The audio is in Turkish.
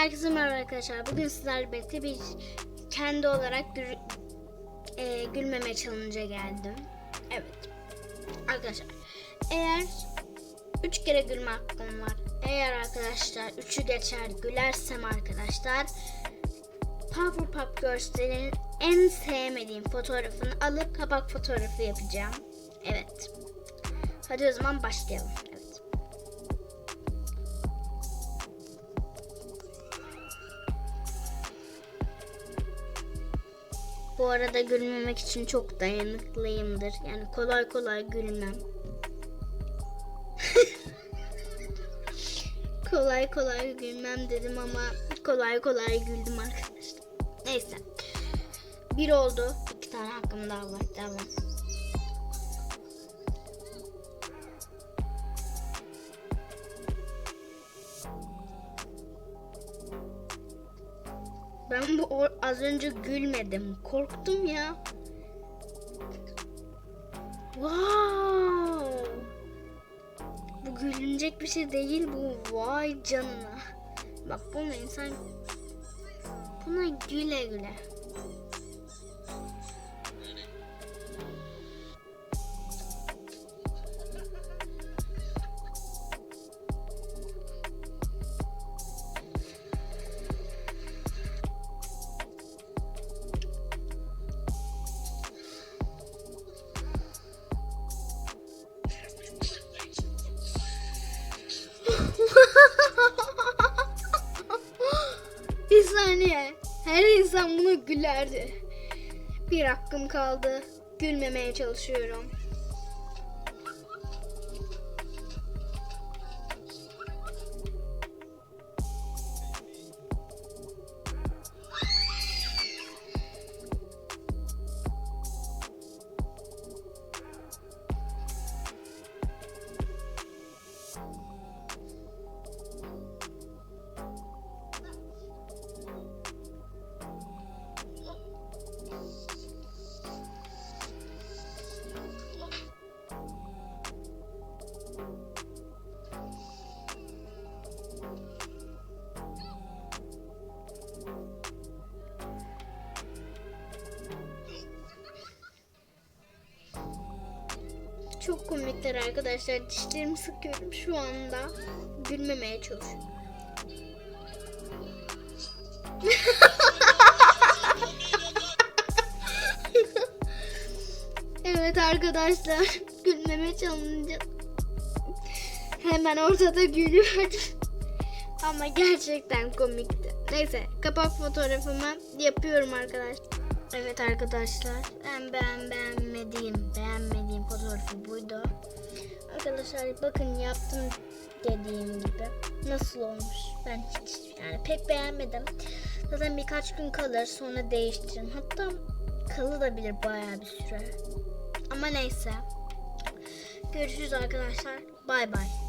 Herkese merhaba arkadaşlar. Bugün sizlerle birlikte bir kendi olarak gül, e, gülmeme challenge'a geldim. Evet. Arkadaşlar eğer 3 kere gülme hakkım var. Eğer arkadaşlar 3'ü geçer gülersem arkadaşlar Powerpuff Girls'lerin en sevmediğim fotoğrafını alıp kapak fotoğrafı yapacağım. Evet. Hadi o zaman başlayalım. Bu arada gülmemek için çok dayanıklıyımdır. Yani kolay kolay gülmem. kolay kolay gülmem dedim ama kolay kolay güldüm arkadaşlar. Neyse. Bir oldu. İki tane hakkım daha var. Devam. Ben bu az önce gülmedim. Korktum ya. Wow. Bu gülünecek bir şey değil bu. Vay canına. Bak bunu insan buna güle güle. İnsan buna gülerdi. Bir hakkım kaldı. Gülmemeye çalışıyorum. Çok komikler arkadaşlar. Dişlerimi sıkıyorum şu anda. Gülmemeye çalışıyorum. evet arkadaşlar. Gülmeme challenge. Hemen ortada gülüyordum. Ama gerçekten komikti. Neyse kapak fotoğrafımı yapıyorum arkadaşlar. Evet arkadaşlar en beğen beğenmediğim beğenmediğim buydu. Arkadaşlar bakın yaptım dediğim gibi. Nasıl olmuş? Ben hiç yani pek beğenmedim. Zaten birkaç gün kalır sonra değiştiririm. Hatta kalabilir bayağı bir süre. Ama neyse. Görüşürüz arkadaşlar. Bay bay.